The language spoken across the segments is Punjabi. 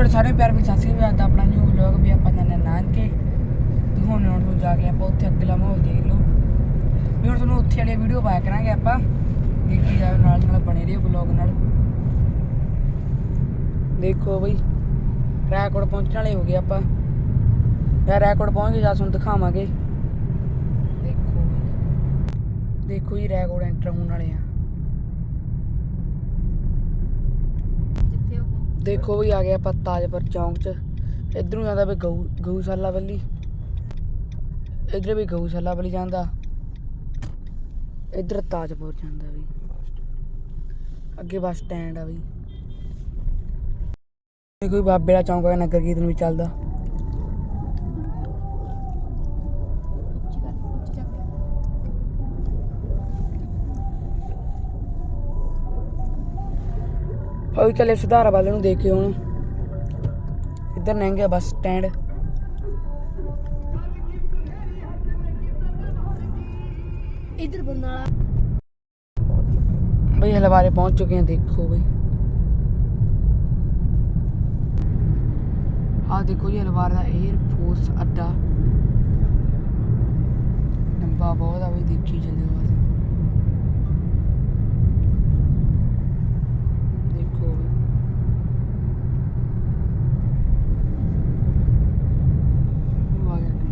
ਤੁਹਾਡੇ ਸਾਰੇ ਪਿਆਰ ਵੀ ਸਾਸੀ ਵੀ ਆਦਾ ਆਪਣਾ ਨਿਊ ਵਲੌਗ ਵੀ ਆਪਾਂ ਜਾਂਦੇ ਨਾਨਕੇ। ਤੇ ਹੁਣ ਹੁਣ ਤੋਂ ਜਾ ਕੇ ਆਪਾਂ ਉੱਥੇ ਅਗਲਾ ਮਾਹੌਲ ਦੇਖ ਲਓ। ਵੀ ਹੁਣ ਤੁਹਾਨੂੰ ਉੱਥੇ ਵਾਲੀ ਵੀਡੀਓ ਪਾਇਆ ਕਰਾਂਗੇ ਆਪਾਂ। ਦੇਖੀ ਜਾਓ ਨਾਲ ਨਾਲ ਬਣੇ ਰਹੋ ਵਲੌਗ ਨਾਲ। ਦੇਖੋ ਬਈ ਰੈਕੋਰਡ ਪਹੁੰਚਣ ਵਾਲੇ ਹੋ ਗਏ ਆਪਾਂ। ਯਾਰ ਰੈਕੋਰਡ ਪਹੁੰਚ ਗਏ ਜਾਂ ਤੁਹਾਨੂੰ ਦਿਖਾਵਾਂਗੇ। ਦੇਖੋ ਬਈ। ਦੇਖੋ ਜੀ ਰੈਕੋਰਡ ਐਂਟਰ ਹੋਣ ਵਾਲੇ ਆ ਜਿੱਥੇ ਉਹ ਦੇਖੋ ਵੀ ਆ ਗਏ ਆਪਾਂ ਤਾਜਪੁਰ ਚੌਂਕ 'ਚ। ਇਧਰੋਂ ਜਾਂਦਾ ਵੀ ਗਊ ਗਊਸ਼ਾਲਾ ਵੱਲੀ ਇਧਰ ਵੀ ਗਊਸ਼ਾਲਾ ਵੱਲੀ ਜਾਂਦਾ। ਇਧਰ ਤਾਜਪੁਰ ਜਾਂਦਾ ਵੀ। ਅੱਗੇ ਬੱਸ ਸਟੈਂਡ ਆ ਵੀ। ਕੋਈ ਬਾਬੇ ਦਾ ਚੌਂਕ ਆ ਨਗਰ ਕੀਰਤਨ ਵੀ ਚੱਲਦਾ। ਉਹ ਚੱਲੇ ਸੁਧਾਰ ਵੱਲ ਨੂੰ ਦੇਖਿਓ ਹੁਣ ਇੱਧਰ ਲੰਘ ਬੱਸ ਸਟੈਂਡ? ਇਧਰ ਬਰਨਾਲਾ ਬਈ ਹਲਵਾਰੇ ਪਹੁੰਚ ਚੁੱਕੇ ਹਾਂ ਦੇਖੋ ਬਈ। ਆਹ ਦੇਖੋ ਜੀ ਹਲਵਾਰ ਦਾ 에ਅਰ ਫੋਰਸ ਅੱਡਾ। ਲੰਬਾ ਬਹੁਤ ਆ ਬਈ ਦੇਖੀ ਚੱਲਿਓ ਬਸ ਦੇਖੋ ਬਈ ਉਹ ਆ ਗਿਆ ਅੱਗੇ।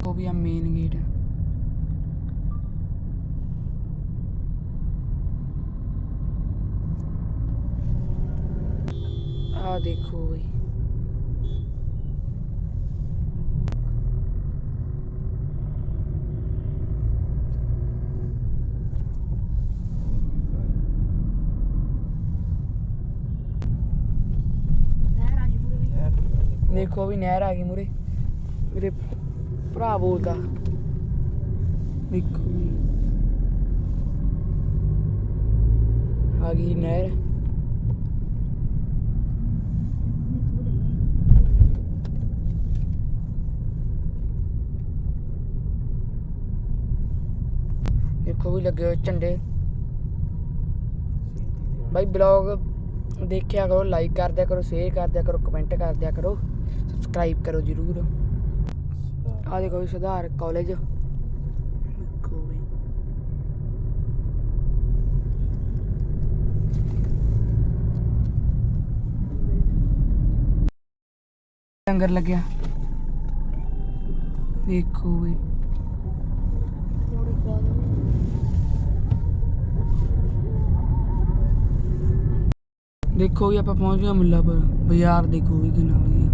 ਉਹ ਵੀ ਆ ਮੇਨ ਗੇਟ ਆ ਦੇਖੋ ਵੀ। ਦੇਖੋ ਵੀ ਨਹਿਰ ਆ ਗਈ ਮੂਰੇ। ਮੇਰੇ ਭਰਾ ਬੋਲਦਾ। ਦੇਖੋ ਵੀ ਆ ਗਈ ਨਹਿਰ। ਦੇਖੋ ਵੀ ਲੱਗੇ ਹੋਏ ਝੰਡੇ। ਬਾਈ ਬਲੌਗ ਦੇਖਿਆ ਕਰੋ ਲਾਈਕ ਕਰ ਦਿਆ ਕਰੋ ਸ਼ੇਅਰ ਕਰ ਦਿਆ ਕਰੋ ਕਮੈਂਟ ਕਰ ਦਿਆ ਕਰੋ ਸਬਸਕ੍ਰਾਈਬ ਕਰੋ ਜਰੂਰ। ਆ ਦੇਖੋ ਵੀ ਸੁਧਾਰ ਕਾਲਜ ਦੇਖੋ ਵੀ ਲੰਗਰ ਲੱਗਿਆ ਦੇਖੋ ਵੀ ਥੋੜੀ ਬਾਅਦ ਦੇਖੋ ਵੀ ਆਪਾਂ ਪਹੁੰਚ ਗਏ ਮੁੱਲਾਪੁਰ ਬਾਜ਼ਾਰ ਦੇਖੋ ਵੀ ਕਿੰਨਾ ਵਧੀਆ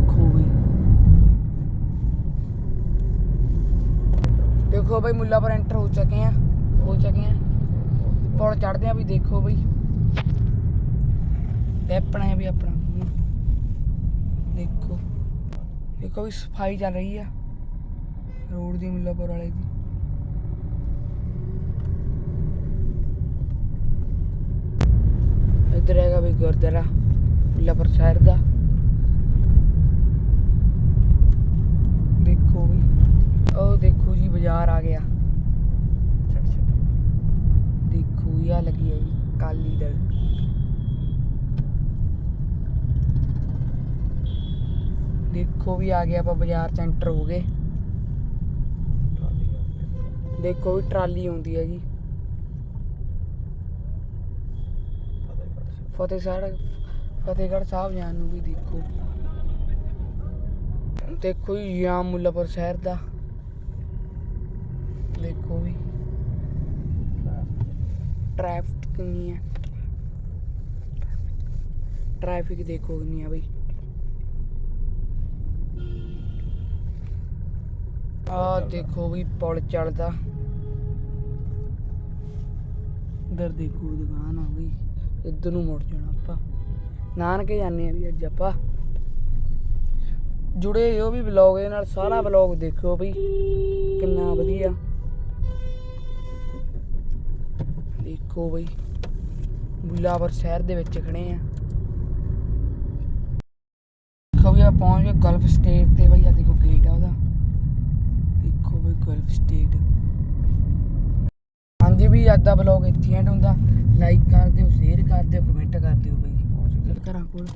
ਦੇਖੋ ਵੀ ਦੇਖੋ ਬਈ ਮੁੱਲਾਪੁਰ ਐਂਟਰ ਹੋ ਚੁੱਕੇ ਆ। ਹੋ ਚੁੱਕੇ ਆ। ਪੁਲ ਚੜਦੇ ਆ ਵੀ ਦੇਖੋ ਬਈ। ਟੈਪਣਾ ਹੈ ਵੀ ਆਪਣਾ। ਦੇਖੋ। ਦੇਖੋ ਵੀ ਸਫ਼ਾਈ ਚੱਲ ਰਹੀ ਆ। ਰੋਡ ਦੀ ਮੁੱਲਾਪੁਰ ਵਾਲੇ ਦੀ। ਇੱਧਰ ਹੈਗਾ ਵੀ ਗੁਰਦੁਆਰਾ ਮੁੱਲਾਪੁਰ ਸ਼ਹਿਰ ਦਾ ਦੇਖੋ ਵੀ ਉਹ ਦੇਖੋ ਜੀ ਬਾਜ਼ਾਰ ਆ ਗਿਆ। ਦੇਖੋ ਆ ਲੱਗੀ ਹੈ ਕਾਲੀ ਦਲ। ਦੇਖੋ ਵੀ ਆ ਗਿਆ ਆਪਾਂ ਬਾਜ਼ਾਰ ਚ ਐਂਟਰ ਹੋ ਗਏ। ਦੇਖੋ ਵੀ ਟਰਾਲੀ ਆਉਂਦੀ ਹੈ ਜੀ ਫਤਿਹ ਸਾਹਿਬ ਫਤਿਹਗੜ੍ਹ ਸਾਹਿਬ ਜਾਣ ਨੂੰ ਵੀ ਦੇਖੋ। ਦੇਖੋ ਜੀ ਯਾਮ ਮੁੱਲਾਪੁਰ ਸ਼ਹਿਰ ਦਾ। ਦੇਖੋ ਵੀ। ਟ੍ਰੈਫਿਕ ਕਿੰਨੀ ਹੈ। ਟ੍ਰੈਫਿਕ ਦੇਖੋ ਕਿੰਨੀ ਹੈ ਬਈ। ਆ ਦੇਖੋ ਵੀ ਪੁਲ ਚੱਲਦਾ। ਇਧਰ ਦੇਖੋ ਦੁਕਾਨ ਆ ਬਈ। ਇੱਧਰ ਨੂੰ ਮੁੜ ਜਾਣਾ ਆਪਾਂ। ਨਾਨਕੇ ਜਾਂਦੇ ਆ ਵੀ ਅੱਜ ਆਪਾਂ। ਜੁੜੇ ਹੋ ਵੀ ਵਲੌਗ ਦੇ ਨਾਲ। ਸਾਰਾ ਵਲੌਗ ਦੇਖਿਓ ਬਈ। ਕਿੰਨਾ ਵਧੀਆ। ਦੇਖੋ ਬਈ। ਬੁੱਲਾਵਰ ਸ਼ਹਿਰ ਦੇ ਵਿੱਚ ਖੜੇ ਆ। ਦੇਖੋ ਵੀ ਆਪਾਂ ਪਹੁੰਚ ਗਏ ਗਲਫ ਸਟੇਟ ਤੇ ਬਈ ਆ ਦੇਖੋ ਗੇਟ ਆ ਉਹਦਾ। ਦੇਖੋ ਬਈ ਗਲਫ ਸਟੇਟ। ਹਾਂਜੀ ਵੀ ਅੱਜ ਦਾ ਬਲੌਗ ਇੱਥੇ ਐਂਡ ਹੁੰਦਾ। ਲਾਈਕ ਕਰ ਦਿਓ ਸ਼ੇਅਰ ਕਰ ਦਿਓ ਕਮੈਂਟ ਕਰ ਦਿਓ ਬਈ। ਕਰਾਂ ਕੋਲ।